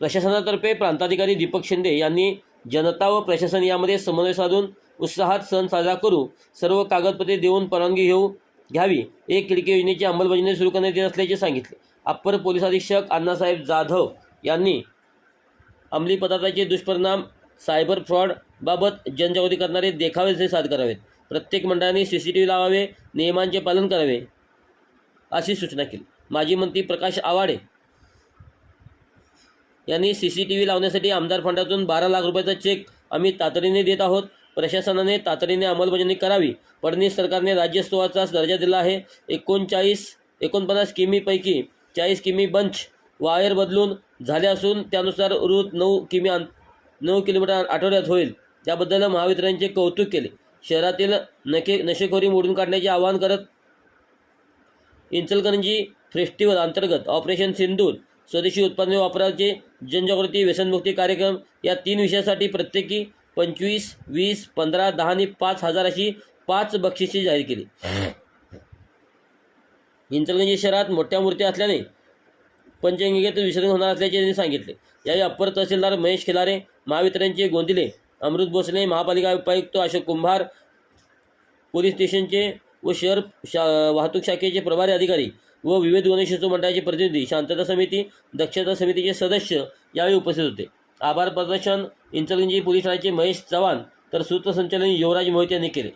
प्रशासनातर्फे प्रांताधिकारी दीपक शिंदे यांनी जनता व प्रशासन यामध्ये समन्वय साधून उत्साहात सण साजरा करू सर्व कागदपत्रे देऊन परवानगी घेऊ घ्यावी. एक खिडकी योजनेची अंमलबजावणी सुरू करण्यात येत असल्याचे सांगितले. अप्पर पोलीस अधीक्षक अण्णासाहेब जाधव यांनी अंमली पदार्थाचे दुष्परिणाम सायबर फ्रॉड बाबत जनजागृती करणारे देखावे जे साद करावेत. प्रत्येक मंडळाने सी सी टी व्ही लावावे नियमांचे पालन करावे अशी सूचना केली. माजी मंत्री प्रकाश आवाडे यांनी सी सी टी व्ही लावण्यासाठी आमदार फंडातून बारा लाख रुपयाचा चेक आम्ही तातडीने देत आहोत. प्रशासनाने तातडीने अंमलबजावणी करावी. फडणवीस सरकारने राज्यस्तवाचा दर्जा दिला आहे. एकोणचाळीस एकोणपन्नास किमीपैकी चाळीस किमी बंच वायर बदलून झाले असून त्यानुसार रूट नऊ किमी अंत नऊ किलोमीटर आठवड्यात होईल. त्याबद्दल महावितरणचे कौतुक केले. शहरातील नके नशेखोरी मोडून काढण्याचे आवाहन करत इंचलकरंजी फेस्टिवल अंतर्गत ऑपरेशन सिंदूर स्वदेशी उत्पादने वापराचे जनजागृती व्यसनमुक्ती कार्यक्रम या तीन विषयासाठी प्रत्येकी पंचवीस वीस पंधरा दहा आणि पाच हजार अशी पाच बक्षिसे जाहीर केली. इंचलकरंजी शहरात मोठ्या मूर्त्या असल्याने पंचगंगेत विसर्जन होणार असल्याचे त्यांनी सांगितले. यावेळी अप्पर तहसीलदार महेश खिलारे महावितरणचे गोंदिले अमृत भोसले महापालिका उपायुक्त अशोक कुंभार पोलीस स्टेशनचे व शहर शा वाहतूक शाखेचे प्रभारी अधिकारी व विविध गणेशोत्सव मंडळाचे प्रतिनिधी शांतता समिती दक्षता समितीचे सदस्य यावेळी उपस्थित होते. आभार प्रदर्शन इंचलगंजी पोलीस ठाण्याचे महेश चव्हाण तर सूत्रसंचालन युवराज मोहित यांनी केले.